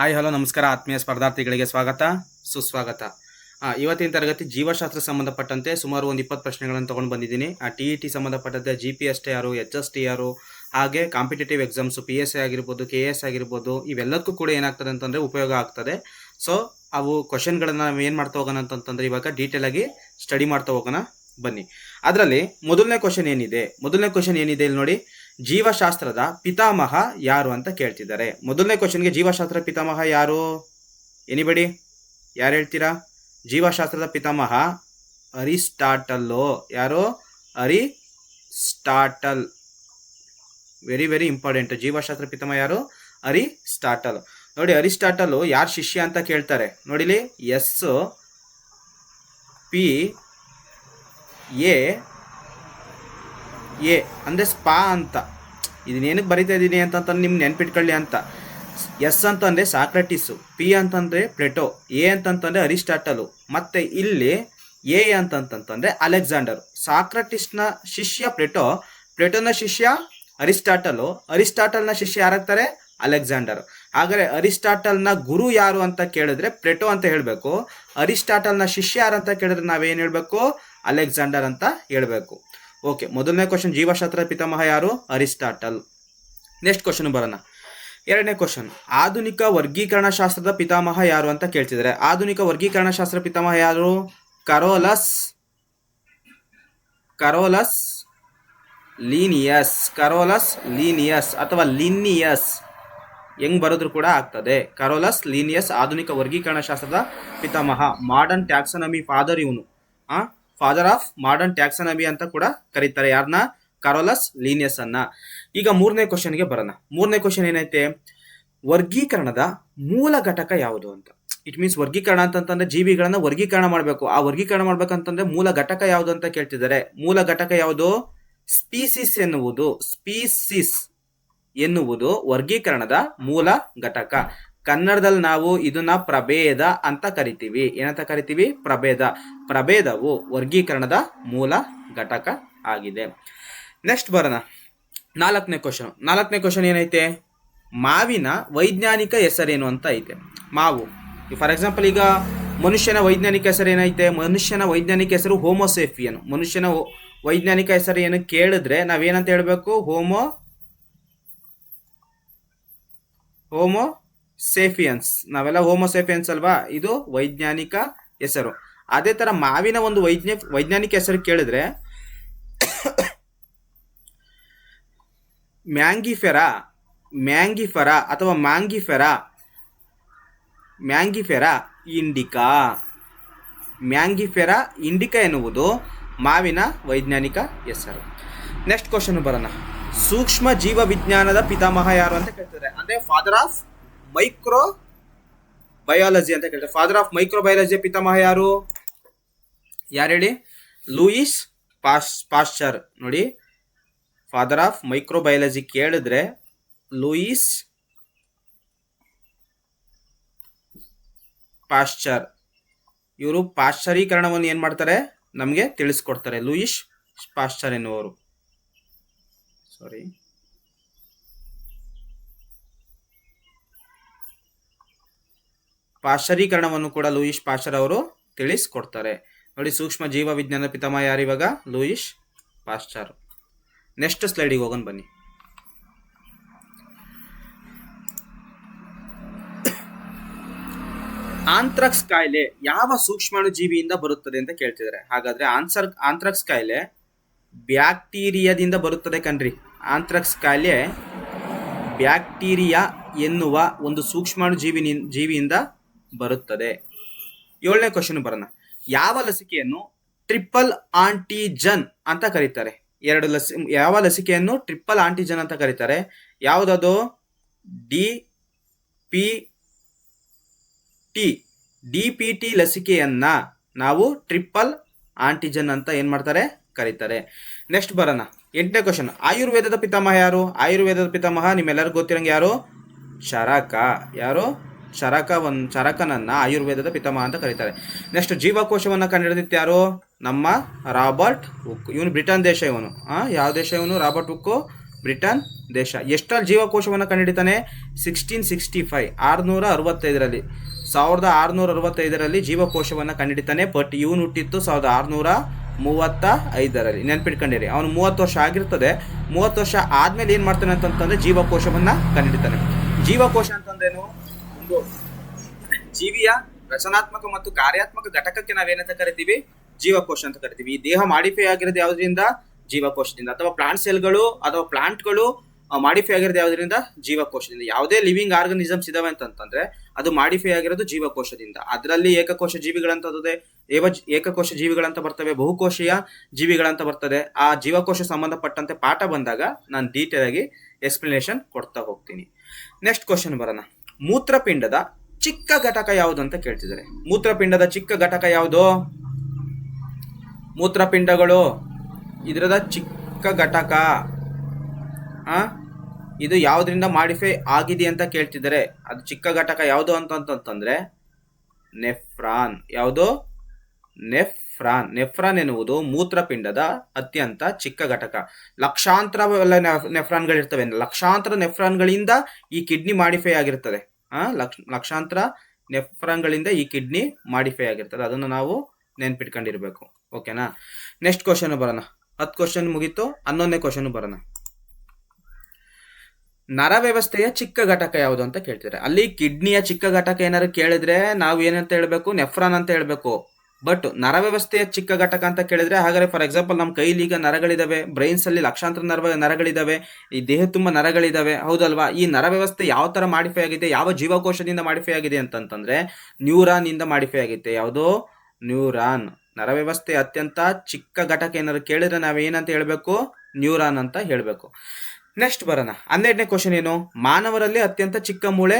Hi, hello, ನಮಸ್ಕಾರ, ಆತ್ಮೀಯ ಸ್ಪರ್ಧಾರ್ಥಿಗಳಿಗೆ ಸ್ವಾಗತ, ಸುಸ್ವಾಗತ. ಇವತ್ತಿನ ತರಗತಿ ಜೀವಶಾಸ್ತ್ರ ಸಂಬಂಧಪಟ್ಟಂತೆ ಸುಮಾರು ಒಂದು ಇಪ್ಪತ್ತು ಪ್ರಶ್ನೆಗಳನ್ನು ತಗೊಂಡು ಬಂದಿದ್ದೀನಿ. ಆ ಟಿ ಇ ಟಿ ಸಂಬಂಧಪಟ್ಟಂತೆ ಜಿ ಪಿ ಎಸ್ ಟಿ ಯಾರು ಎಚ್ ಎಸ್ ಟಿ ಯಾರು, ಹಾಗೆ competitive exams P S A ಆಗಿರ್ಬೋದು ಕೆ ಎಸ್ ಆಗಿರ್ಬೋದು ಇವೆಲ್ಲಕ್ಕೂ ಕೂಡ ಏನಾಗ್ತದೆ ಅಂತಂದರೆ ಉಪಯೋಗ ಆಗ್ತದೆ. ಸೊ ಅವು ಕ್ವಶನ್ಗಳನ್ನು ನಾವು ಏನು ಮಾಡ್ತಾ ಹೋಗೋಣ ಅಂತಂತಂದರೆ ಇವಾಗ ಡೀಟೇಲ್ ಆಗಿ ಸ್ಟಡಿ ಮಾಡ್ತಾ ಹೋಗೋಣ. ಬನ್ನಿ. ಅದರಲ್ಲಿ ಮೊದಲನೇ ಕ್ವಶನ್ ಏನಿದೆ? ಮೊದಲನೇ ಕ್ವಶನ್ ಏನಿದೆ ಇಲ್ಲಿ ನೋಡಿ. ಜೀವಶಾಸ್ತ್ರದ ಪಿತಾಮಹ ಯಾರು ಅಂತ ಕೇಳ್ತಿದ್ದಾರೆ. ಮೊದಲನೇ ಕ್ವಶನ್ಗೆ ಜೀವಶಾಸ್ತ್ರ ಪಿತಾಮಹ ಯಾರು? ಎನಿಬಡಿ? ಯಾರು ಹೇಳ್ತೀರಾ? ಜೀವಶಾಸ್ತ್ರದ ಪಿತಾಮಹ ಅರಿಸ್ಟಾಟಲ್ಲೋ. ಯಾರು? ಅರಿ ಸ್ಟಾಟಲ್ ವೆರಿ ವೆರಿ ಇಂಪಾರ್ಟೆಂಟ್ ಜೀವಶಾಸ್ತ್ರ ಪಿತಾಮಹ ಯಾರು? ಅರಿಸ್ಟಾಟಲ್. ನೋಡಿ ಅರಿಸ್ಟಾಟಲ್ ಯಾರು ಶಿಷ್ಯ ಅಂತ ಕೇಳ್ತಾರೆ. ನೋಡಿಲಿ? ಎಸ್, ಪಿ, ಎ ಎ, ಅಂದರೆ ಸ್ಪಾ ಅಂತ. ಇದನ್ನೇನಕ್ಕೆ ಬರಿತಾ ಇದ್ದೀನಿ ಅಂತಂತ ನಿಮ್ಗೆ ನೆನ್ಪಿಟ್ಕೊಳ್ಳಿ ಅಂತ. ಎಸ್ ಅಂತಂದರೆ ಸಾಕ್ರಟಿಸು, ಪಿ ಅಂತಂದರೆ ಪ್ಲೆಟೋ, ಎ ಅಂತಂತಂದರೆ ಅರಿಸ್ಟಾಟಲು, ಮತ್ತು ಇಲ್ಲಿ ಎ ಅಂತಂತಂತಂದರೆ ಅಲೆಕ್ಸಾಂಡರ್. ಸಾಕ್ರಟಿಸ್ನ ಶಿಷ್ಯ ಪ್ಲೆಟೋ, ಪ್ಲೆಟೋನ ಶಿಷ್ಯ ಅರಿಸ್ಟಾಟಲು, ಅರಿಸ್ಟಾಟಲ್ನ ಶಿಷ್ಯ ಯಾರಾಗ್ತಾರೆ? ಅಲೆಕ್ಸಾಂಡರ್. ಹಾಗಾದರೆ ಅರಿಸ್ಟಾಟಲ್ನ ಗುರು ಯಾರು ಅಂತ ಕೇಳಿದ್ರೆ ಪ್ಲೆಟೋ ಅಂತ ಹೇಳಬೇಕು. ಅರಿಸ್ಟಾಟಲ್ನ ಶಿಷ್ಯ ಯಾರು ಅಂತ ಕೇಳಿದ್ರೆ ನಾವೇನು ಹೇಳಬೇಕು? ಅಲೆಕ್ಸಾಂಡರ್ ಅಂತ ಹೇಳಬೇಕು. ಓಕೆ ಮೊದಲನೇ ಕ್ವಶನ್ ಜೀವಶಾಸ್ತ್ರ ಪಿತಾಮಹ ಯಾರು? ಅರಿಸ್ಟಾಟಲ್. ನೆಕ್ಸ್ಟ್ ಕ್ವಶನ್ ಬರೋಣ. ಎರಡನೇ ಕ್ವಶನ್ ಆಧುನಿಕ ವರ್ಗೀಕರಣ ಶಾಸ್ತ್ರದ ಪಿತಾಮಹ ಯಾರು ಅಂತ ಕೇಳ್ತಿದ್ದಾರೆ. ಆಧುನಿಕ ವರ್ಗೀಕರಣ ಶಾಸ್ತ್ರ ಪಿತಾಮಹ ಯಾರು? Carolus. Carolus Linnaeus. Carolus Linnaeus ಅಥವಾ ಲಿನ್ನಿಯಸ್. ಹೆಂಗ್ ಬರೋದ್ರು ಕೂಡ ಆಗ್ತದೆ. ಕರೋಲಸ್ ಲೀನಿಯಸ್ ಆಧುನಿಕ ವರ್ಗೀಕರಣ ಶಾಸ್ತ್ರದ ಪಿತಾಮಹ. ಮಾಡರ್ನ್ ಟ್ಯಾಕ್ಸನಮಿ ಫಾದರ್ ಇವನು. ಆ? ಫಾದರ್ ಆಫ್ ಮಾಡರ್ನ್ ಟ್ಯಾಕ್ಸನಮಿ ಅಂತ ಕೂಡ ಕರೀತಾರೆ. ಯಾರನ್ನ ಕರೋಲಸ್ ಲೀನಿಯಸ್ ಅನ್ನ. ಈಗ ಮೂರನೇ ಕ್ವಶನ್ಗೆ ಬರೋಣ. ಮೂರನೇ ಕ್ವಶನ್ ಏನೈತೆ? ವರ್ಗೀಕರಣದ ಮೂಲ ಘಟಕ ಯಾವುದು ಅಂತ. ಇಟ್ ಮೀನ್ಸ್ ವರ್ಗೀಕರಣ ಅಂತಂತಂದ್ರೆ ಜೀವಿಗಳನ್ನ ವರ್ಗೀಕರಣ ಮಾಡಬೇಕು. ಆ ವರ್ಗೀಕರಣ ಮಾಡ್ಬೇಕಂತಂದ್ರೆ ಮೂಲ ಘಟಕ ಯಾವುದು ಅಂತ ಕೇಳ್ತಿದ್ದಾರೆ. ಮೂಲ ಘಟಕ ಯಾವುದು? ಸ್ಪೀಸಿಸ್ ಎನ್ನುವುದು. ಸ್ಪೀಸಿಸ್ ಎನ್ನುವುದು ವರ್ಗೀಕರಣದ ಮೂಲ ಘಟಕ. ಕನ್ನಡದಲ್ಲಿ ನಾವು ಇದನ್ನ ಪ್ರಭೇದ ಅಂತ ಕರಿತೀವಿ. ಏನಂತ ಕರಿತೀವಿ? ಪ್ರಭೇದ. ಪ್ರಭೇದವು ವರ್ಗೀಕರಣದ ಮೂಲ ಘಟಕ ಆಗಿದೆ. ನೆಕ್ಸ್ಟ್ ಬರೋಣ. ನಾಲ್ಕನೇ ಕ್ವಶನ್ ನಾಲ್ಕನೇ ಕ್ವಶನ್ ಏನೈತೆ? ಮಾವಿನ ವೈಜ್ಞಾನಿಕ ಹೆಸರೇನು ಅಂತ ಐತೆ. ಮಾವು. ಫಾರ್ ಎಕ್ಸಾಂಪಲ್ ಈಗ ಮನುಷ್ಯನ ವೈಜ್ಞಾನಿಕ ಹೆಸರು ಏನೈತೆ? ಮನುಷ್ಯನ ವೈಜ್ಞಾನಿಕ ಹೆಸರು ಹೋಮೋಸೇಫಿಯನ್ ಮನುಷ್ಯನ ವೈಜ್ಞಾನಿಕ ಹೆಸರು ಏನು ಕೇಳಿದ್ರೆ ನಾವೇನಂತ ಹೇಳಬೇಕು? ಹೋಮೋ ಹೋಮೋ ಸೇಫಿಯನ್ಸ್ ನಾವೆಲ್ಲ ಹೋಮೋಸೇಫಿಯನ್ಸ್ ಅಲ್ವಾ? ಇದು ವೈಜ್ಞಾನಿಕ ಹೆಸರು. ಅದೇ ತರ ಮಾವಿನ ಒಂದು ವೈಜ್ಞ, ವೈಜ್ಞಾನಿಕ ಹೆಸರು ಕೇಳಿದ್ರೆ, ಮ್ಯಾಂಗಿಫೆರಾ ಮ್ಯಾಂಗಿಫೆರಾ ಅಥವಾ ಮ್ಯಾಂಗಿಫೆರಾ ಮ್ಯಾಂಗಿಫೆರಾ ಇಂಡಿಕಾ. ಮ್ಯಾಂಗಿಫೆರಾ ಇಂಡಿಕಾ ಎನ್ನುವುದು ಮಾವಿನ ವೈಜ್ಞಾನಿಕ ಹೆಸರು. ನೆಕ್ಸ್ಟ್ ಕ್ವಶನ್ ಬರೋಣ. ಸೂಕ್ಷ್ಮ ಜೀವ ವಿಜ್ಞಾನದ ಪಿತಾಮಹ ಯಾರು ಅಂತ ಕೇಳ್ತಾರೆ ಅಂದ್ರೆ ಫಾದರ್ ಆಫ್ ಮೈಕ್ರೋ ಬಯಾಲಜಿ ಅಂತ ಕೇಳ್ತಾರೆ. ಫಾದರ್ ಆಫ್ ಮೈಕ್ರೋ ಬಯಾಲಜಿ ಪಿತಾಮಹ ಯಾರು? ಯಾರು ಹೇಳಿ ಲೂಯಿಸ್ ಪಾಸ್ ಪಾಶ್ಚರ್ ನೋಡಿ ಫಾದರ್ ಆಫ್ ಮೈಕ್ರೋ ಬಯಾಲಜಿ ಕೇಳಿದ್ರೆ ಲೂಯಿಸ್ ಪಾಶ್ಚರ್ ಇವರು ಪಾಶ್ಚರೀಕರಣವನ್ನು ಏನು ಮಾಡ್ತಾರೆ? ನಮಗೆ ತಿಳಿಸ್ಕೊಡ್ತಾರೆ. ಲೂಯಿಸ್ ಪಾಶ್ಚರ್ ಎನ್ನುವರು ಸಾರಿ ಪಾಶ್ಚರೀಕರಣವನ್ನು ಕೂಡ ಲೂಯಿಶ್ ಪಾಶ್ಚರ್ ಅವರು ತಿಳಿಸ್ಕೊಡ್ತಾರೆ. ನೋಡಿ, ಸೂಕ್ಷ್ಮ ಜೀವ ವಿಜ್ಞಾನ ಯಾರು ಇವಾಗ ಲೂಯಿಸ್ ಪಾಶ್ಚರ್ ನೆಕ್ಸ್ಟ್ ಸ್ಲೈಡಿಗೆ ಹೋಗೋಣ, ಬನ್ನಿ. ಆಂಥ್ರಾಕ್ಸ್ ಕಾಯಿಲೆ ಯಾವ ಸೂಕ್ಷ್ಮಾಣು ಜೀವಿಯಿಂದ ಬರುತ್ತದೆ ಅಂತ ಕೇಳ್ತಿದ್ದಾರೆ. ಹಾಗಾದ್ರೆ ಆನ್ಸರ್, ಆಂಥ್ರಾಕ್ಸ್ ಕಾಯಿಲೆ ಬ್ಯಾಕ್ಟೀರಿಯಾದಿಂದ ಬರುತ್ತದೆ ಕಣ್ರಿ. ಆಂಥ್ರಾಕ್ಸ್ ಕಾಯಿಲೆ ಬ್ಯಾಕ್ಟೀರಿಯಾ ಎನ್ನುವ ಒಂದು ಸೂಕ್ಷ್ಮಾಣು ಜೀವಿನಿಂದ ಜೀವಿಯಿಂದ ಬರುತ್ತದೆ. ಏಳನೇ ಕ್ವಶನ್ ಬರೋಣ. ಯಾವ ಲಸಿಕೆಯನ್ನು ಟ್ರಿಪಲ್ ಆಂಟಿಜನ್ ಅಂತ ಕರೀತಾರೆ. ಎರಡು ಲಸಿ, ಯಾವ ಲಸಿಕೆಯನ್ನು ಟ್ರಿಪಲ್ ಆಂಟಿಜನ್ ಅಂತ ಕರೀತಾರೆ? ಯಾವುದದು? D P T. D P T ಲಸಿಕೆಯನ್ನ ನಾವು ಟ್ರಿಪಲ್ ಆಂಟಿಜನ್ ಅಂತ ಏನ್ ಮಾಡ್ತಾರೆ? ಕರೀತಾರೆ. ನೆಕ್ಸ್ಟ್ ಬರೋಣ. ಎಂಟನೇ ಕ್ವಶನ್ ಆಯುರ್ವೇದದ ಪಿತಾಮಹ ಯಾರು? ಆಯುರ್ವೇದದ ಪಿತಾಮಹ ನಿಮ್ಮೆಲ್ಲರಿಗೂ ಗೊತ್ತಿರಂಗೆ ಯಾರು? ಶರಕ. ಯಾರು? ಶರಕ ಚರಕನನ್ನ ಆಯುರ್ವೇದದ ಪಿತಾಮಹ ಅಂತ ಕರೀತಾರೆ. ನೆಕ್ಸ್ಟ್ ಜೀವಕೋಶವನ್ನ ಕಂಡುಹಿಡಿದಿತ್ತು ಯಾರು? ನಮ್ಮ ರಾಬರ್ಟ್ ಹುಕ್. ಇವನು ಬ್ರಿಟನ್ ದೇಶ ಇವನು. ಆ, ಯಾವ ದೇಶ ಇವನು? ರಾಬರ್ಟ್ ಹುಕ್ಕು, ಬ್ರಿಟನ್ ದೇಶ. ಎಷ್ಟರಲ್ಲಿ ಜೀವಕೋಶವನ್ನು ಕಂಡುಹಿಡಿತಾನೆ? ಸಿಕ್ಸ್ಟೀನ್ ಸಿಕ್ಸ್ಟಿ ಫೈವ್ ಆರುನೂರ ಅರವತ್ತೈದರಲ್ಲಿ ಸಾವಿರದ ಆರುನೂರ ಅರವತ್ತೈದರಲ್ಲಿ ಜೀವಕೋಶವನ್ನು ಕಂಡುಹಿಡಿತಾನೆ ಬಟ್ ಇವನು ಹುಟ್ಟಿತ್ತು ಸಾವಿರದ ಆರುನೂರ ಮೂವತ್ತ ಐದರಲ್ಲಿ ನೆನ್ಪಿಟ್ಕೊಂಡಿರಿ, ಅವನು ಮೂವತ್ತು ವರ್ಷ ಆಗಿರ್ತದೆ. ಮೂವತ್ತು ವರ್ಷ ಆದಮೇಲೆ ಏನು ಮಾಡ್ತಾನೆ ಅಂತಂತಂದರೆ ಜೀವಕೋಶವನ್ನು ಕಂಡುಹಿಡಿತಾನೆ. ಜೀವಕೋಶ ಅಂತಂದ್ರೇನು ಒಂದು ಜೀವಿಯ ರಚನಾತ್ಮಕ ಮತ್ತು ಕಾರ್ಯಾತ್ಮಕ ಘಟಕಕ್ಕೆ ನಾವೇನಂತ ಕರಿತೀವಿ? ಜೀವಕೋಶ ಅಂತ ಕರಿತೀವಿ. ಈ ದೇಹ ಮಾಡಿಫೈ ಆಗಿರೋದು ಯಾವುದರಿಂದ? ಜೀವಕೋಶದಿಂದ. ಅಥವಾ ಪ್ಲಾಂಟ್ ಸೆಲ್ಗಳು ಅಥವಾ ಪ್ಲಾಂಟ್ಗಳು ಮಾಡಿಫೈ ಆಗಿರೋದು ಯಾವುದರಿಂದ? ಜೀವಕೋಶದಿಂದ. ಯಾವುದೇ ಲಿವಿಂಗ್ ಆರ್ಗನಿಸಮ್ಸ್ ಇದಾವೆ ಅಂತಂತಂದ್ರೆ ಅದು ಮಾಡಿಫೈ ಆಗಿರೋದು ಜೀವಕೋಶದಿಂದ. ಅದರಲ್ಲಿ ಏಕಕೋಶ ಜೀವಿಗಳಂತದೆ ಏವ ಏಕಕೋಶ ಜೀವಿಗಳಂತ ಬರ್ತವೆ, ಬಹುಕೋಶೀಯ ಜೀವಿಗಳಂತ ಬರ್ತದೆ. ಆ ಜೀವಕೋಶ ಸಂಬಂಧಪಟ್ಟಂತೆ ಪಾಠ ಬಂದಾಗ ನಾನು ಡೀಟೇಲ್ ಆಗಿ ಎಕ್ಸ್ಪ್ಲನೇಷನ್ ಕೊಡ್ತಾ ಹೋಗ್ತೀನಿ. ನೆಕ್ಸ್ಟ್ ಕ್ವಶನ್ ಬರೋಣ. ಮೂತ್ರಪಿಂಡದ ಚಿಕ್ಕ ಘಟಕ ಯಾವುದು ಅಂತ ಕೇಳ್ತಿದ್ದಾರೆ. ಮೂತ್ರಪಿಂಡದ ಚಿಕ್ಕ ಘಟಕ ಯಾವುದು? ಮೂತ್ರಪಿಂಡಗಳು. ಇದರದ ಚಿಕ್ಕ ಘಟಕ. ಆ? ಇದು ಯಾವುದರಿಂದ ಮಾಡಿಫೈ ಆಗಿದೆ ಅಂತ ಕೇಳ್ತಿದ್ದಾರೆ. ಅದು ಚಿಕ್ಕ ಘಟಕ ಯಾವುದು ಅಂತಂತಂದ್ರೆ, ನೆಫ್ರಾನ್. ಯಾವುದು? ನೆಫ್ರಾನ್ ನೆಫ್ರಾನ್ ಎನ್ನುವುದು ಮೂತ್ರಪಿಂಡದ ಅತ್ಯಂತ ಚಿಕ್ಕ ಘಟಕ. ಲಕ್ಷಾಂತರ ನೆಫ್ರಾನ್ಗಳಿರ್ತವೆ. ಲಕ್ಷಾಂತರ ನೆಫ್ರಾನ್ಗಳಿಂದ ಈ ಕಿಡ್ನಿ ಮಾಡಿಫೈ ಆಗಿರ್ತದೆ. ಆ, ಲಕ್ಷ, ಲಕ್ಷಾಂತರ ನೆಫ್ರಾನ್ಗಳಿಂದ ಈ ಕಿಡ್ನಿ ಮಾಡಿಫೈ ಆಗಿರ್ತದೆ. ಅದನ್ನು ನಾವು ನೆನ್ಪಿಟ್ಕೊಂಡಿರ್ಬೇಕು. ಓಕೆನಾ ನೆಕ್ಸ್ಟ್ ಕ್ವಶನ್ ಬರೋಣ. ಹತ್ತು ಕ್ವಶನ್ ಮುಗೀತು, ಹನ್ನೊಂದನೇ ಕ್ವಶನ್ ಬರೋಣ. ನರ ವ್ಯವಸ್ಥೆಯ ಚಿಕ್ಕ ಘಟಕ ಯಾವುದು ಅಂತ ಕೇಳ್ತಾರೆ ಅಲ್ಲಿ ಕಿಡ್ನಿಯ ಚಿಕ್ಕ ಘಟಕ ಏನಾದ್ರು ಕೇಳಿದ್ರೆ ನಾವು ಏನಂತ ಹೇಳ್ಬೇಕು? ನೆಫ್ರಾನ್ ಅಂತ ಹೇಳ್ಬೇಕು. ಬಟ್ ನರ ವ್ಯವಸ್ಥೆಯ ಚಿಕ್ಕ ಘಟಕ ಅಂತ ಕೇಳಿದ್ರೆ, ಹಾಗಾದ್ರೆ ಫಾರ್ ಎಕ್ಸಾಂಪಲ್ ನಮ್ಮ ಕೈಲಿ ಈಗ ನರಗಳಿದಾವೆ ಬ್ರೈನ್ಸ್ ಅಲ್ಲಿ ಲಕ್ಷಾಂತರ ನರ ನರಗಳಿದಾವೆ, ಈ ದೇಹ ತುಂಬ ನರಗಳಿದಾವೆ, ಹೌದಲ್ವಾ? ಈ ನರ ವ್ಯವಸ್ಥೆ ಯಾವ ತರ ಮಾಡಿಫೈ ಆಗಿದೆ, ಯಾವ ಜೀವಕೋಶದಿಂದ ಮಾಡಿಫೈ ಆಗಿದೆ ಅಂತಂತಂದ್ರೆ ನ್ಯೂರಾನ್ ಇಂದ ಮಾಡಿಫೈ ಆಗಿದೆ ಯಾವುದು? ನ್ಯೂರಾನ್ ನರ ವ್ಯವಸ್ಥೆ ಅತ್ಯಂತ ಚಿಕ್ಕ ಘಟಕ ಏನಾದ್ರು ಕೇಳಿದ್ರೆ ನಾವೇನಂತ ಹೇಳಬೇಕು? ನ್ಯೂರಾನ್ ಅಂತ ಹೇಳಬೇಕು. ನೆಕ್ಸ್ಟ್ ಬರೋಣ. ಹನ್ನೆರಡನೇ ಕ್ವಶನ್ ಏನು? ಮಾನವರಲ್ಲಿ ಅತ್ಯಂತ ಚಿಕ್ಕ ಮೂಳೆ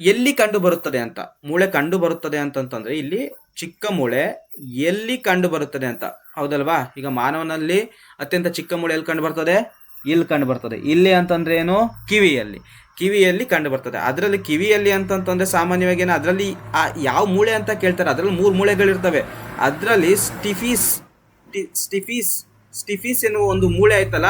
ಎಲ್ಲಿ ಕಂಡು ಬರುತ್ತದೆ ಅಂತ. ಮೂಳೆ ಕಂಡು ಬರುತ್ತದೆ ಅಂತಂತಂದ್ರೆ ಇಲ್ಲಿ ಚಿಕ್ಕ ಮೂಳೆ ಎಲ್ಲಿ ಕಂಡು ಬರುತ್ತದೆ ಅಂತ. ಹೌದಲ್ವಾ? ಈಗ ಮಾನವನಲ್ಲಿ ಅತ್ಯಂತ ಚಿಕ್ಕ ಮೂಳೆ ಎಲ್ಲಿ ಕಂಡು ಬರ್ತದೆ? ಇಲ್ಲಿ ಕಂಡು ಬರ್ತದೆ. ಇಲ್ಲಿ ಅಂತಂದ್ರೆ ಏನು? ಕಿವಿಯಲ್ಲಿ. ಕಿವಿಯಲ್ಲಿ ಕಂಡು ಬರ್ತದೆ. ಅದರಲ್ಲಿ ಕಿವಿಯಲ್ಲಿ ಅಂತಂತಂದ್ರೆ ಸಾಮಾನ್ಯವಾಗಿ ಏನು? ಅದರಲ್ಲಿ ಆ ಯಾವ ಮೂಳೆ ಅಂತ ಕೇಳ್ತಾರೆ. ಅದರಲ್ಲಿ ಮೂರು ಮೂಳೆಗಳಿರ್ತವೆ. ಅದರಲ್ಲಿ ಸ್ಟಿಫೀಸ್ ಸ್ಟಿಫೀಸ್ ಸ್ಟಿಫೀಸ್ ಎನ್ನುವ ಒಂದು ಮೂಳೆ ಆಯ್ತಲ್ಲ,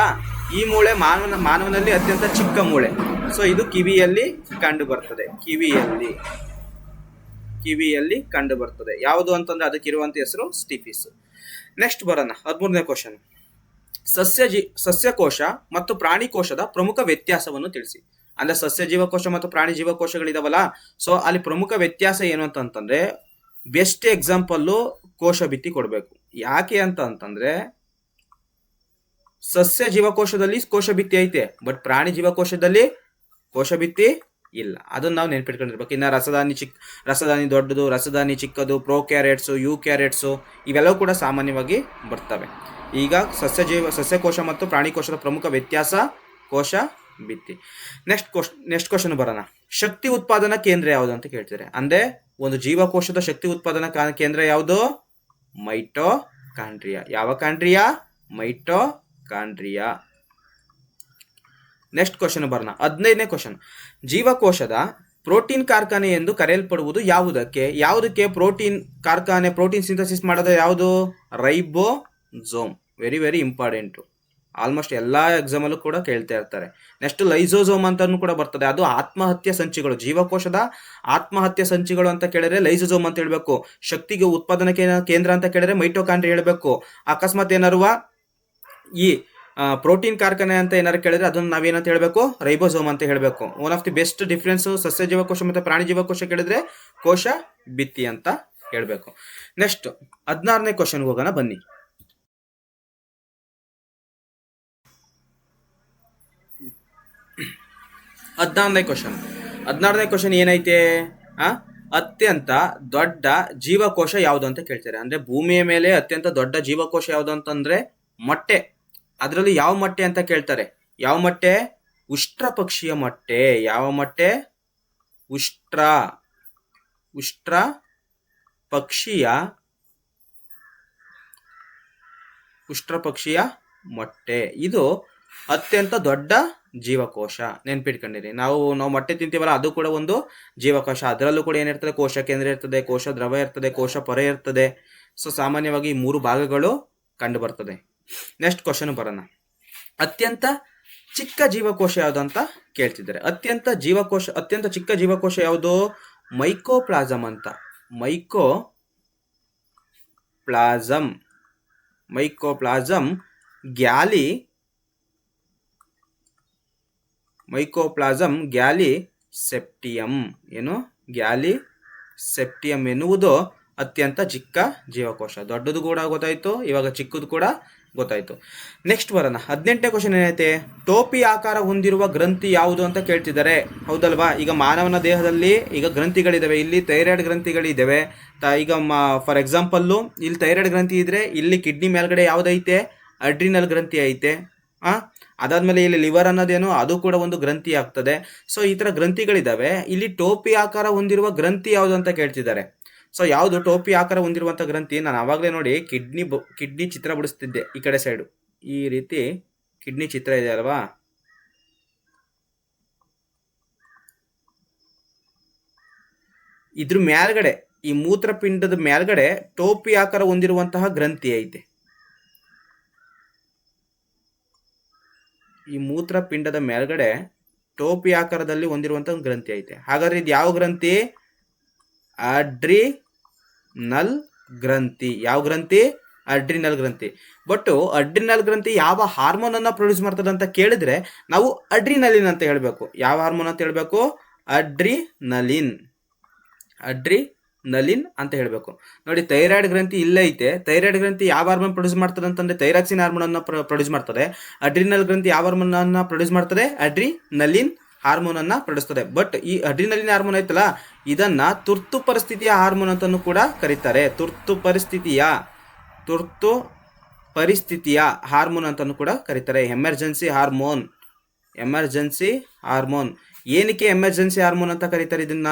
ಈ ಮೂಳೆ ಮಾನವನ, ಮಾನವನಲ್ಲಿ ಅತ್ಯಂತ ಚಿಕ್ಕ ಮೂಳೆ. ಸೊ ಇದು ಕಿವಿಯಲ್ಲಿ ಕಂಡು ಬರ್ತದೆ. ಕಿವಿಯಲ್ಲಿ. ಕಿವಿಯಲ್ಲಿ ಕಂಡು ಬರ್ತದೆ. ಯಾವುದು ಅಂತಂದ್ರೆ ಅದಕ್ಕಿರುವಂತ ಹೆಸರು ಸ್ಟಿಫಿಸ್. ನೆಕ್ಸ್ಟ್ ಬರೋಣ, ಹದಿಮೂರನೇ ಕ್ವಶನ್ ಸಸ್ಯ ಸಸ್ಯಕೋಶ ಮತ್ತು ಪ್ರಾಣಿ ಕೋಶದ ಪ್ರಮುಖ ವ್ಯತ್ಯಾಸವನ್ನು ತಿಳಿಸಿ. ಅಂದ್ರೆ ಸಸ್ಯ ಜೀವಕೋಶ ಮತ್ತು ಪ್ರಾಣಿ ಜೀವಕೋಶಗಳಿದಾವಲ್ಲ ಸೊ ಅಲ್ಲಿ ಪ್ರಮುಖ ವ್ಯತ್ಯಾಸ ಏನು ಅಂತಂತಂದ್ರೆ ಬೆಸ್ಟ್ ಎಕ್ಸಾಂಪಲ್ಲು ಕೋಶ ಬಿತ್ತಿ ಕೊಡಬೇಕು. ಯಾಕೆ ಅಂತ ಅಂತಂದ್ರೆ, ಸಸ್ಯ ಜೀವಕೋಶದಲ್ಲಿ ಕೋಶ ಬಿತ್ತಿ ಐತೆ ಬಟ್ ಪ್ರಾಣಿ ಜೀವಕೋಶದಲ್ಲಿ ಕೋಶ ಭಿತ್ತಿ ಇಲ್ಲ. ಅದನ್ನ ನಾವು ನೆನ್ಪಿಟ್ಕೊಂಡಿರ್ಬೇಕು. ಇನ್ನು ರಸದಾನಿ ಚಿಕ್ಕ ರಸದಾನಿ ದೊಡ್ಡದು, ರಸದಾನಿ ಚಿಕ್ಕದು ಪ್ರೋ ಕ್ಯಾರೆಟ್ಸು ಯು ಕ್ಯಾರೆಟ್ಸು ಇವೆಲ್ಲವೂ ಕೂಡ ಸಾಮಾನ್ಯವಾಗಿ ಬರ್ತವೆ. ಈಗ ಸಸ್ಯ ಜೀವ ಸಸ್ಯಕೋಶ ಮತ್ತು ಪ್ರಾಣಿ ಕೋಶದ ಪ್ರಮುಖ ವ್ಯತ್ಯಾಸ ಕೋಶ ಭಿತ್ತಿ. ನೆಕ್ಸ್ಟ್ ಕ್ವಶ್ ನೆಕ್ಸ್ಟ್ ಕ್ವಶನ್ ಬರೋಣ. ಶಕ್ತಿ ಉತ್ಪಾದನಾ ಕೇಂದ್ರ ಯಾವುದು ಅಂತ ಕೇಳ್ತಾರೆ ಅಂದ್ರೆ ಒಂದು ಜೀವಕೋಶದ ಶಕ್ತಿ ಉತ್ಪಾದನಾ ಕೇಂದ್ರ ಯಾವುದು? ಮೈಟೋ ಕಾಂಡ್ರಿಯಾ ಯಾವ ಕಾಂಡ್ರಿಯಾ? ಮೈಟೋ ಕಾಂಡ್ರಿಯಾ ನೆಕ್ಸ್ಟ್ ಕ್ವಶನ್ ಬರೋಣ. ಹದಿನೈದನೇ ಕ್ವಶನ್ ಜೀವಕೋಶದ ಪ್ರೋಟೀನ್ ಕಾರ್ಖಾನೆ ಎಂದು ಕರೆಯಲ್ಪಡುವುದು ಯಾವುದಕ್ಕೆ? ಯಾವುದಕ್ಕೆ ಪ್ರೋಟೀನ್ ಕಾರ್ಖಾನೆ, ಪ್ರೋಟೀನ್ ಸಿಂಥಸಿಸ್ ಮಾಡೋದು ಯಾವುದು? Ribosome very very important almost ಎಲ್ಲ ಎಕ್ಸಾಮಲ್ಲೂ ಕೂಡ ಕೇಳ್ತಾ ಇರ್ತಾರೆ. ನೆಕ್ಸ್ಟ್ ಲೈಸೋಸೋಮ್ ಅಂತಲೂ ಕೂಡ ಬರ್ತದೆ. ಅದು ಆತ್ಮಹತ್ಯೆ ಸಂಚಿಗಳು. ಜೀವಕೋಶದ ಆತ್ಮಹತ್ಯೆ ಸಂಚಿಗಳು ಅಂತ ಕೇಳಿದ್ರೆ ಲೈಸೋಸೋಮ್ ಅಂತ ಹೇಳಬೇಕು. ಶಕ್ತಿಗೆ ಉತ್ಪಾದನಾ ಕೇಂದ್ರ ಅಂತ ಕೇಳಿದ್ರೆ ಮೈಟೋಕಾಂಡ್ರಿ ಹೇಳಬೇಕು. ಅಕಸ್ಮಾತ್ ಏನಾರುವ ಈ ಪ್ರೋಟೀನ್ ಕಾರ್ಖಾನೆ ಅಂತ ಏನಾರು ಕೇಳಿದ್ರೆ ಅದನ್ನ ನಾವೇನಂತ ಹೇಳಬೇಕು? ರೈಬೋಸೋಮ್ ಅಂತ ಹೇಳಬೇಕು. One of the best difference ಸಸ್ಯ ಜೀವಕೋಶ ಮತ್ತು ಪ್ರಾಣಿ ಜೀವಕೋಶ ಕೇಳಿದ್ರೆ ಕೋಶ, ಬಿತ್ತಿ ಅಂತ ಹೇಳಬೇಕು. ನೆಕ್ಸ್ಟ್ ಹದಿನಾರನೇ ಕ್ವಶನ್ಗೆ ಹೋಗೋಣ, ಬನ್ನಿ. ಹದಿನಾರನೇ ಕ್ವಶನ್ ಹದಿನಾರನೇ ಕ್ವಶನ್ ಏನೈತೆ? ಆ? ಅತ್ಯಂತ ದೊಡ್ಡ ಜೀವಕೋಶ ಯಾವುದು ಅಂತ ಕೇಳ್ತಾರೆ? ಅಂದ್ರೆ ಭೂಮಿಯ ಮೇಲೆ ಅತ್ಯಂತ ದೊಡ್ಡ ಜೀವಕೋಶ ಯಾವುದು ಅಂತಂದ್ರೆ ಮೊಟ್ಟೆ. ಅದರಲ್ಲಿ ಯಾವ ಮೊಟ್ಟೆ ಅಂತ ಕೇಳ್ತಾರೆ? ಯಾವ ಮೊಟ್ಟೆ? ಉಷ್ಟ್ರ ಪಕ್ಷಿಯ ಮೊಟ್ಟೆ. ಯಾವ ಮೊಟ್ಟೆ? ಉಷ್ಟ್ರ. ಉಷ್ಟ್ರ ಪಕ್ಷಿಯ ಉಷ್ಟ್ರ ಪಕ್ಷಿಯ ಮೊಟ್ಟೆ. ಇದು ಅತ್ಯಂತ ದೊಡ್ಡ ಜೀವಕೋಶ. ನೆನ್ಪಿಟ್ಕೊಂಡಿರಿ. ನಾವು ನಾವು ಮೊಟ್ಟೆ ತಿಂತೀವಲ್ಲ, ಅದು ಕೂಡ ಒಂದು ಜೀವಕೋಶ. ಅದರಲ್ಲೂ ಕೂಡ ಏನಿರ್ತದೆ? ಕೋಶ ಕೇಂದ್ರ ಇರ್ತದೆ, ಕೋಶ ದ್ರವ ಇರ್ತದೆ, ಕೋಶ ಪೊರೆ ಇರ್ತದೆ. ಸೊ ಸಾಮಾನ್ಯವಾಗಿ ಮೂರು ಭಾಗಗಳು ಕಂಡು ಬರ್ತದೆ ನೆಕ್ಸ್ಟ್ ಕ್ವಶನ್ ಬರೋಣ. ಅತ್ಯಂತ ಚಿಕ್ಕ ಜೀವಕೋಶ ಯಾವುದು ಅಂತ ಕೇಳ್ತಿದ್ದಾರೆ. ಅತ್ಯಂತ ಜೀವಕೋಶ, ಅತ್ಯಂತ ಚಿಕ್ಕ ಜೀವಕೋಶ ಯಾವುದು? ಮೈಕೋಪ್ಲಾಸಮ್ ಅಂತ. ಮೈಕೋ ಪ್ಲಾಸಮ್ ಮೈಕೋಪ್ಲಾಸಮ್ ಗ್ಯಾಲಿ ಮೈಕೋಪ್ಲಾಸಮ್ ಗ್ಯಾಲಿ ಸೆಪ್ಟಿಯಂ. ಏನು? ಗ್ಯಾಲಿ ಸೆಪ್ಟಿಯಂ ಎನ್ನುವುದು ಅತ್ಯಂತ ಚಿಕ್ಕ ಜೀವಕೋಶ. ದೊಡ್ಡದು ಕೂಡ ಗೊತ್ತಾಯ್ತು, ಇವಾಗ ಚಿಕ್ಕದು ಕೂಡ ಗೊತ್ತಾಯ್ತು. ನೆಕ್ಸ್ಟ್ ಬರೋಣ. ಹದಿನೆಂಟನೇ ಕ್ವಶನ್ ಏನೈತೆ? ಟೋಪಿ ಆಕಾರ ಹೊಂದಿರುವ ಗ್ರಂಥಿ ಯಾವುದು ಅಂತ ಕೇಳ್ತಿದ್ದಾರೆ. ಹೌದಲ್ವಾ? ಈಗ ಮಾನವನ ದೇಹದಲ್ಲಿ ಈಗ ಗ್ರಂಥಿಗಳಿದ್ದಾವೆ ಇಲ್ಲಿ ಥೈರಾಯ್ಡ್ ಗ್ರಂಥಿಗಳಿದ್ದಾವೆ ಈಗ ಫಾರ್ ಎಕ್ಸಾಂಪಲ್ಲು ಇಲ್ಲಿ ಥೈರಾಯ್ಡ್ ಗ್ರಂಥಿ ಇದ್ರೆ ಇಲ್ಲಿ ಕಿಡ್ನಿ ಮೇಲ್ಗಡೆ ಯಾವುದೈತೆ? ಅಡ್ರಿನಲ್ ಗ್ರಂಥಿ ಐತೆ. ಆ? ಅದಾದ್ಮೇಲೆ ಇಲ್ಲಿ ಲಿವರ್ ಅನ್ನೋದೇನು? ಅದು ಕೂಡ ಒಂದು ಗ್ರಂಥಿ ಆಗ್ತದೆ. ಸೊ ಈ ತರ ಗ್ರಂಥಿಗಳಿದ್ದಾವೆ ಇಲ್ಲಿ ಟೋಪಿ ಆಕಾರ ಹೊಂದಿರುವ ಗ್ರಂಥಿ ಯಾವುದು ಅಂತ ಕೇಳ್ತಿದ್ದಾರೆ. ಸೊ ಯಾವುದು ಟೋಪಿ ಆಕಾರ ಹೊಂದಿರುವಂತ ಗ್ರಂಥಿ ನಾನು ಅವಾಗಲೇ ನೋಡಿ ಕಿಡ್ನಿ ಕಿಡ್ನಿ ಚಿತ್ರ ಬಿಡಿಸ್ತಿದ್ದೆ ಈ ಕಡೆ ಸೈಡು ಈ ರೀತಿ ಕಿಡ್ನಿ ಚಿತ್ರ ಇದೆ ಅಲ್ವಾ? ಇದ್ರ ಮೇಲ್ಗಡೆ, ಈ ಮೂತ್ರಪಿಂಡದ ಮೇಲ್ಗಡೆ ಟೋಪಿ ಆಕಾರ ಹೊಂದಿರುವಂತಹ ಗ್ರಂಥಿ ಐತೆ. ಈ ಮೂತ್ರಪಿಂಡದ ಮೇಲ್ಗಡೆ ಟೋಪಿ ಆಕಾರದಲ್ಲಿ ಹೊಂದಿರುವಂತಹ ಗ್ರಂಥಿ ಐತೆ. ಹಾಗಾದ್ರೆ ಇದು ಯಾವ ಗ್ರಂಥಿ? ಅಡ್ರಿನಲ್ ಗ್ರಂಥಿ. ಯಾವ ಗ್ರಂಥಿ? ಅಡ್ರಿನಲ್ ಗ್ರಂಥಿ. ಬಟ್ ಅಡ್ರಿನಲ್ ಗ್ರಂಥಿ ಯಾವ ಹಾರ್ಮೋನ್ ಅನ್ನ ಪ್ರೊಡ್ಯೂಸ್ ಮಾಡ್ತದೆ ಅಂತ ಕೇಳಿದ್ರೆ ನಾವು ಅಡ್ರಿನಲಿನ್ ಅಂತ ಹೇಳಬೇಕು. ಯಾವ ಹಾರ್ಮೋನ್ ಅಂತ ಹೇಳಬೇಕು? ಅಡ್ರಿನಲಿನ್. ಅಡ್ರಿನಲಿನ್ ಅಂತ ಹೇಳಬೇಕು. ನೋಡಿ, ಥೈರಾಯ್ಡ್ ಗ್ರಂಥಿ ಇಲ್ಲೇ ಐತೆ. ಥೈರಾಯ್ಡ್ ಗ್ರಂಥಿ ಯಾವ ಹಾರ್ಮೋನ್ ಪ್ರೊಡ್ಯೂಸ್ ಮಾಡ್ತದೆ ಅಂತಂದ್ರೆ ಥೈರಾಕ್ಸಿನ್ ಹಾರ್ಮೋನ್ ಅನ್ನ ಪ್ರೊಡ್ಯೂಸ್ ಮಾಡ್ತದೆ. ಅಡ್ರಿನಲ್ ಗ್ರಂಥಿ ಯಾವ ಹಾರ್ಮೋನ್ ಅನ್ನ ಪ್ರೊಡ್ಯೂಸ್ ಮಾಡ್ತದೆ? ಅಡ್ರಿನಲಿನ್. ಹಾರ್ಮೋನ್ ಅನ್ನ ಪಡಿಸ್ತದೆ ಬಟ್ ಈ ಅಡ್ರಿನಲಿನ್ ಹಾರ್ಮೋನ್ ಐತಲ್ಲ, ಇದನ್ನ ತುರ್ತು ಪರಿಸ್ಥಿತಿಯ ಹಾರ್ಮೋನ್ ಅಂತಾನು ಕೂಡ ಕರೀತಾರೆ. ತುರ್ತು ಪರಿಸ್ಥಿತಿಯ ತುರ್ತು ಪರಿಸ್ಥಿತಿಯ ಹಾರ್ಮೋನ್ ಅಂತಾನು ಕೂಡ ಕರೀತಾರೆ. ಎಮರ್ಜೆನ್ಸಿ ಹಾರ್ಮೋನ್ ಎಮರ್ಜೆನ್ಸಿ ಹಾರ್ಮೋನ್ ಏನಕ್ಕೆ ಎಮರ್ಜೆನ್ಸಿ ಹಾರ್ಮೋನ್ ಅಂತ ಕರೀತಾರೆ ಇದನ್ನ?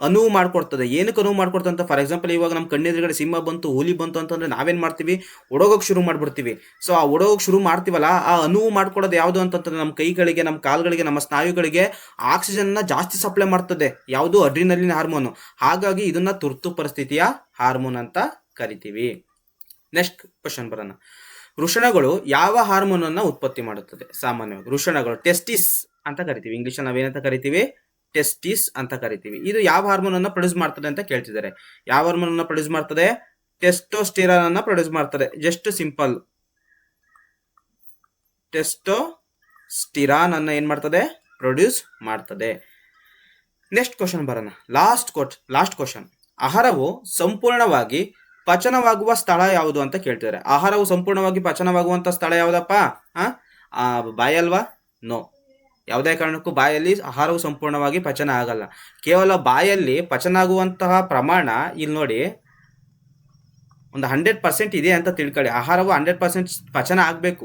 ಅನುವು ಮಾಡ್ಕೊಡ್ತದೆ. ಏನಕ್ಕೆ ಅನುವು ಮಾಡ್ಕೊಡ್ತದೆ ಅಂತ ಫಾರ್ ಎಕ್ಸಾಂಪಲ್ ಇವಾಗ ನಮ್ಮ ಕಣ್ಣೆದುರುಗಡೆ ಸಿಂಹ ಬಂತು, ಹುಲಿ ಬಂತು ಅಂತಂದ್ರೆ ನಾವೇನ್ ಮಾಡ್ತೀವಿ? ಒಡಗೋಕೆ ಶುರು ಮಾಡ್ಬಿಡ್ತೀವಿ. ಸೊ ಆ ಒಡಗೋಕೆ ಶುರು ಮಾಡ್ತೀವಲ್ಲ, ಆ ಅನುವು ಮಾಡ್ಕೊಡೋದು ಯಾವುದು ಅಂತಂದ್ರೆ ನಮ್ಮ ಕೈಗಳಿಗೆ, ನಮ್ಮ ಕಾಲುಗಳಿಗೆ, ನಮ್ಮ ಸ್ನಾಯುಗಳಿಗೆ ಆಕ್ಸಿಜನ್ನ ಜಾಸ್ತಿ ಸಪ್ಲೈ ಮಾಡ್ತದೆ. ಯಾವುದು? ಅಡ್ರಿನಲ್ಲಿನ ಹಾರ್ಮೋನು ಹಾಗಾಗಿ ಇದನ್ನ ತುರ್ತು ಪರಿಸ್ಥಿತಿಯ ಹಾರ್ಮೋನ್ ಅಂತ ಕರಿತೀವಿ. ನೆಕ್ಸ್ಟ್ ಕ್ವಶನ್ ಬರೋಣ. ವೃಷಣಗಳು ಯಾವ ಹಾರ್ಮೋನನ್ನು ಉತ್ಪತ್ತಿ ಮಾಡುತ್ತದೆ? ಸಾಮಾನ್ಯವಾಗಿ ವೃಷಣಗಳು ಟೆಸ್ಟಿಸ್ ಅಂತ ಕರಿತೀವಿ. ಇಂಗ್ಲಿಷ್ ನಾವೇನಂತ ಕರಿತೀವಿ? ಟೆಸ್ಟಿಸ್ ಅಂತ ಕರಿತೀವಿ. ಇದು ಯಾವ ಹಾರ್ಮೋನ್ ಅನ್ನ ಪ್ರೊಡ್ಯೂಸ್ ಮಾಡ್ತದೆ ಅಂತ ಕೇಳ್ತಿದ್ದಾರೆ. ಯಾವ ಹಾರ್ಮೋನ್ ಅನ್ನ ಪ್ರೊಡ್ಯೂಸ್ ಮಾಡ್ತದೆ? ಟೆಸ್ಟೋಸ್ಟಿರಾನ್ ಅನ್ನ ಪ್ರೊಡ್ಯೂಸ್ ಮಾಡ್ತದೆ. Just simple. ಟೆಸ್ಟೋ ಸ್ಟಿರಾನ್ ಅನ್ನ ಏನ್ ಮಾಡ್ತದೆ? ಪ್ರೊಡ್ಯೂಸ್ ಮಾಡ್ತದೆ. ನೆಕ್ಸ್ಟ್ ಕ್ವಶನ್ ಬರೋಣ. Last quote, last question. ಆಹಾರವು ಸಂಪೂರ್ಣವಾಗಿ ಪಚನವಾಗುವ ಸ್ಥಳ ಯಾವುದು ಅಂತ ಕೇಳ್ತಿದ್ದಾರೆ. ಆಹಾರವು ಸಂಪೂರ್ಣವಾಗಿ ಪಚನವಾಗುವಂತ ಸ್ಥಳ ಯಾವುದಪ್ಪ? ಆ, ಬಾಯಲ್ವಾ? ನೋ. ಯಾವುದೇ ಕಾರಣಕ್ಕೂ ಬಾಯಲ್ಲಿ ಆಹಾರವು ಸಂಪೂರ್ಣವಾಗಿ ಪಚನ ಆಗಲ್ಲ. ಕೇವಲ ಬಾಯಲ್ಲಿ ಪಚನ ಆಗುವಂತಹ ಪ್ರಮಾಣ ಇಲ್ಲಿ ನೋಡಿ, ಒಂದು ಹಂಡ್ರೆಡ್ ಪರ್ಸೆಂಟ್ ಇದೆ ಅಂತ ತಿಳ್ಕೊಳ್ಳಿ. ಆಹಾರವು ಹಂಡ್ರೆಡ್ ಪರ್ಸೆಂಟ್ ಪಚನ ಆಗಬೇಕು.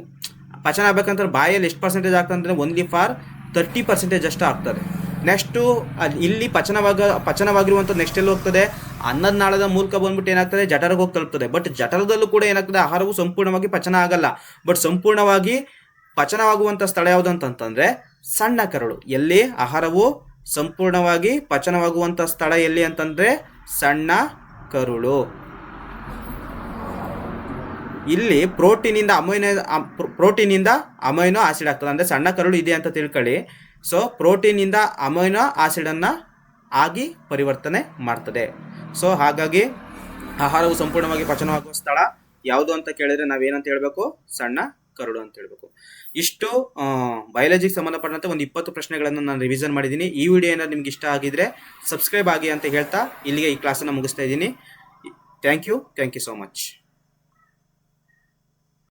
ಪಚನ ಆಗಬೇಕಂದ್ರೆ ಬಾಯಲ್ಲಿ ಎಷ್ಟು ಪರ್ಸೆಂಟೇಜ್ ಆಗ್ತದೆ ಅಂದರೆ ಓನ್ಲಿ ಫಾರ್ ತರ್ಟಿ ಪರ್ಸೆಂಟೇಜ್ ಅಷ್ಟು ಆಗ್ತದೆ. ನೆಕ್ಸ್ಟು ಅಲ್ಲಿ ಇಲ್ಲಿ ಪಚನವಾಗ ಪಚನವಾಗಿರುವಂಥ ನೆಕ್ಸ್ಟ್ ಎಲ್ಲಿ ಹೋಗ್ತದೆ? ಅನ್ನದ ನಾಳದ ಮೂಲಕ ಬಂದ್ಬಿಟ್ಟು ಏನಾಗ್ತದೆ? ಜಠರಕ್ಕೆ ಹೋಗಿ ತಲುಪ್ತದೆ. ಬಟ್ ಜಠರದಲ್ಲೂ ಕೂಡ ಏನಾಗ್ತದೆ? ಆಹಾರವು ಸಂಪೂರ್ಣವಾಗಿ ಪಚನ ಆಗಲ್ಲ. ಬಟ್ ಸಂಪೂರ್ಣವಾಗಿ ಪಚನವಾಗುವಂಥ ಸ್ಥಳ ಯಾವುದು ಅಂತಂತಂದ್ರೆ ಸಣ್ಣ ಕರಳು. ಎಲ್ಲಿ? ಆಹಾರವು ಸಂಪೂರ್ಣವಾಗಿ ಪಚನವಾಗುವಂಥ ಸ್ಥಳ ಎಲ್ಲಿ ಅಂತಂದ್ರೆ ಸಣ್ಣ ಕರುಳು. ಇಲ್ಲಿ ಪ್ರೋಟೀನಿಂದ ಅಮೈನೋ ಪ್ರೋಟೀನಿಂದ ಅಮೈನೋ ಆಸಿಡ್ ಆಗ್ತದೆ. ಅಂದ್ರೆ ಸಣ್ಣ ಕರುಳು ಇದೆ ಅಂತ ತಿಳ್ಕೊಳ್ಳಿ. ಸೊ, ಪ್ರೋಟೀನಿಂದ ಅಮೈನೋ ಆಸಿಡನ್ನು ಆಗಿ ಪರಿವರ್ತನೆ ಮಾಡ್ತದೆ. ಸೊ, ಹಾಗಾಗಿ ಆಹಾರವು ಸಂಪೂರ್ಣವಾಗಿ ಪಚನವಾಗುವ ಸ್ಥಳ ಯಾವುದು ಅಂತ ಕೇಳಿದ್ರೆ ನಾವೇನಂತ ಹೇಳಬೇಕು? ಸಣ್ಣ ಕರುಳು ಅಂತ ಹೇಳ್ಬೇಕು. ಇಷ್ಟು ಬಯಾಲಜಿಗೆ ಸಂಬಂಧಪಟ್ಟಂತೆ ಒಂದು ಇಪ್ಪತ್ತು ಪ್ರಶ್ನೆಗಳನ್ನು ನಾನು ರಿವಿಷನ್ ಮಾಡಿದ್ದೀನಿ. ಈ ವಿಡಿಯೋ ಏನಾದ್ರು ನಿಮ್ಗೆ ಇಷ್ಟ ಆಗಿದ್ರೆ ಸಬ್ಸ್ಕ್ರೈಬ್ ಆಗಿ ಅಂತ ಹೇಳ್ತಾ ಇಲ್ಲಿಗೆ ಈ ಕ್ಲಾಸನ್ನು ಮುಗಿಸ್ತಾ ಇದ್ದೀನಿ. Thank you thank you so much